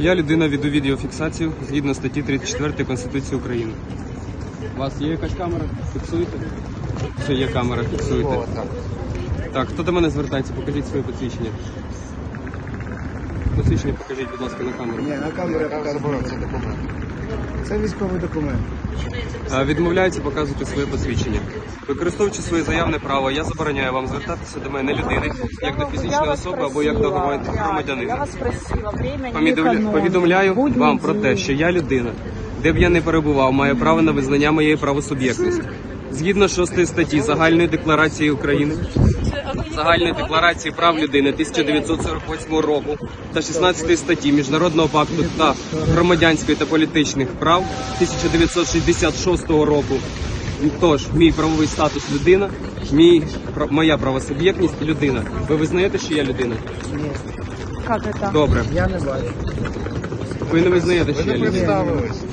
Я людина веду відеофіксацію згідно статті 34 Конституції України. У вас є якась камера? Фіксуєте? Все, є камера, фіксуєте. Так, хто до мене звертається? Покажіть своє посвідчення. Посвідчення покажіть, будь ласка, на камеру. Ні, на камеру я показую. Це документ. Це військовий документ. А, Відмовляється показувати своє посвідчення. Використовуючи своє заявне право, я забороняю вам звертатися до мене людини, як до фізичної особи або як до громадянина. Повідомля... Повідомляю вам про те, що я людина, де б я не перебував, маю право на визнання моєї правосуб'єктності. Згідно 6 статті Загальної декларації України, Загальної декларації прав людини 1948 року та 16 статті Міжнародного пакту та громадянської та політичних прав 1966 року. Тож, мій правовий статус людина, мій, моя правосуб'єктність людина. Ви визнаєте, що я людина? Ні, это? Добре. я не бачу. Ви не визнаєте, що я людина.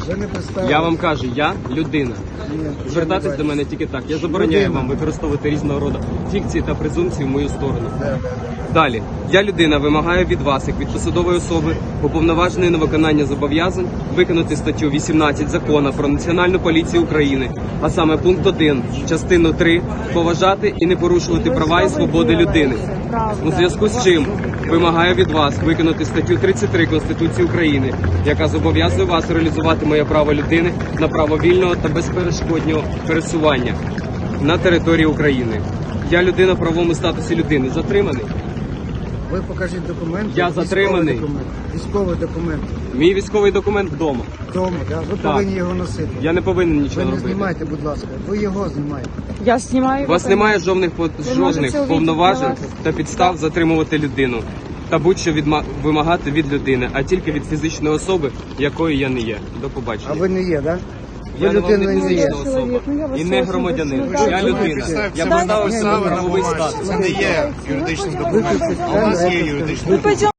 Ви не. Я вам кажу, я людина. Ні, Звертатись до мене тільки так. Я забороняю Людина. вам використовувати різного роду фікції та презумпції в мою сторону. Да, да, да. Далі, я людина вимагаю від вас, як від посадової особи, уповноваженої на виконання зобов'язань, виконати статтю 18 закону про національну поліцію України, а саме пункт 1, частину 3, поважати і не порушувати права і свободи людини. У зв'язку з чим вимагаю від вас виконати статтю 33 Конституції України, яка зобов'язує вас реалізувати моє право людини на право вільного та безперешкодного пересування на території України. Я людина в правовому статусі людини. Затриманий. Ви покажіть документ. Я затриманий. Документ. Військовий документ. Мій військовий документ вдома. Вдома, да? ви Так. повинні його носити. Я не повинен Ви нічого не робити. знімайте, будь ласка. Ви його знімаєте. Я снимаю. У вас немає жодних жодних повноважень та підстав затримувати людину та будь-що відма- вимагати від людини, а тільки від фізичної особи, якою я не є. До побачення. А ви не є, так? Я не людина не є. особа ну, я і не громадянин. Я ну, людина. Я Дайте. поставив Ні, себе ні, правовий ні, статус. Це не є юридичним документом. Вы пойдем.